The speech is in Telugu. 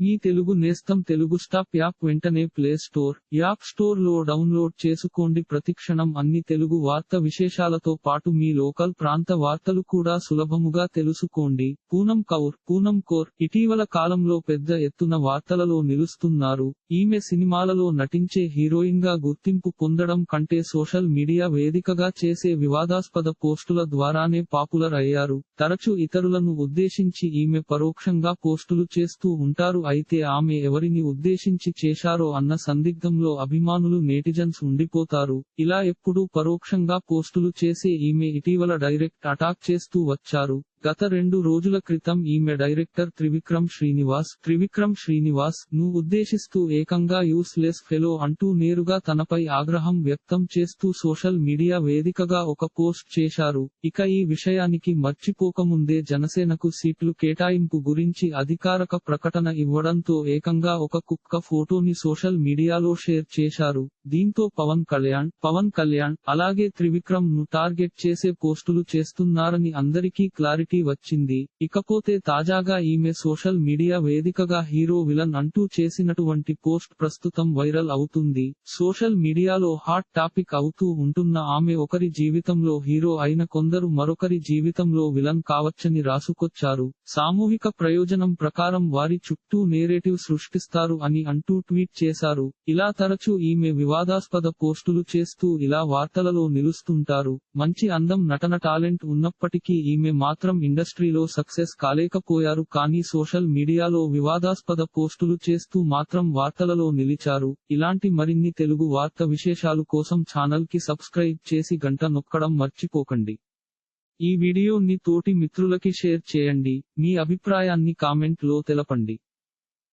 మీ తెలుగు నేస్తం తెలుగు స్టాప్ యాప్ వెంటనే ప్లే స్టోర్ యాప్ స్టోర్లో డౌన్లోడ్ చేసుకోండి. ప్రతిక్షణం అన్ని తెలుగు వార్త విశేషాలతో పాటు మీ లోకల్ ప్రాంత వార్తలు కూడా సులభముగా తెలుసుకోండి. పూనం కౌర్ పూనం కోర్ ఇటీవల కాలంలో పెద్ద ఎత్తున వార్తలలో నిలుస్తున్నారు. ఈమె సినిమాలలో నటించే హీరోయిన్గా గుర్తింపు పొందడం కంటే సోషల్ మీడియా వేదికగా చేసే వివాదాస్పద పోస్టుల ద్వారానే పాపులర్ అయ్యారు. తరచూ ఇతరులను ఉద్దేశించి ఈమె పరోక్షంగా పోస్టులు చేస్తూ ఉంటారు. అయితే ఆమె ఎవరిని ఉద్దేశించి చేశారో అన్న సందిగ్ధంలో అభిమానులు నేటిజన్స్ ఉండిపోతారు. ఇలా ఎప్పుడూ పరోక్షంగా పోస్టులు చేసే ఈమె ఇటీవల డైరెక్ట్ అటాక్ చేస్తూ వచ్చారు. గత రెండు రోజుల క్రితం ఈమె డైరెక్టర్ త్రివిక్రమ్ శ్రీనివాస్ త్రివిక్రమ్ శ్రీనివాస్ను ఉద్దేశిస్తూ ఏకంగా యూస్లెస్ ఫెలో అంటూ నేరుగా తనపై ఆగ్రహం వ్యక్తం చేస్తూ సోషల్ మీడియా వేదికగా ఒక పోస్ట్ చేశారు. ఇక ఈ విషయానికి మర్చిపోకముందే జనసేనకు సీట్లు కేటాయింపు గురించి అధికారక ప్రకటన ఇవ్వడంతో ఏకంగా ఒక కుక్క ఫోటోని సోషల్ మీడియాలో షేర్ చేశారు. దీంతో పవన్ కళ్యాణ్ పవన్ కళ్యాణ్ అలాగే త్రివిక్రమ్ను టార్గెట్ చేసే పోస్టులు చేస్తున్నారని అందరికీ క్లారిటీ వచ్చింది. ఇకపోతే తాజాగా ఈమె సోషల్ మీడియా వేదికగా హీరో విలన్ అంటూ చేసినటువంటి పోస్ట్ ప్రస్తుతం వైరల్ అవుతుంది. సోషల్ మీడియాలో హాట్ టాపిక్ అవుతూ ఉంటున్న ఆమె ఒకరి జీవితంలో హీరో అయిన కొందరు మరొకరి జీవితంలో విలన్ కావచ్చని రాసుకొచ్చారు. సామూహిక ప్రయోజనం ప్రకారం వారి చుట్టూ నేరేటివ్ సృష్టిస్తారు అని అంటూ ట్వీట్ చేశారు. ఇలా తరచూ ఈమె వివాదాస్పద పోస్టులు చేస్తూ ఇలా వార్తలలో నిలుస్తుంటారు. మంచి అందం నటన టాలెంట్ ఉన్నప్పటికీ ఈమె మాత్రం ఇండస్ట్రీలో సక్సెస్ కాలేకపోయారు కానీ సోషల్ మీడియాలో వివాదాస్పద పోస్టులు చేస్తూ మాత్రం వార్తలలో నిలిచారు. ఇలాంటి మరిన్ని తెలుగు వార్త విశేషాలు కోసం ఛానల్కి సబ్స్క్రైబ్ చేసి గంట నొక్కడం మర్చిపోకండి. ఈ వీడియోని తోటి మిత్రులకి షేర్ చేయండి. మీ అభిప్రాయాన్ని కామెంట్లో తెలపండి.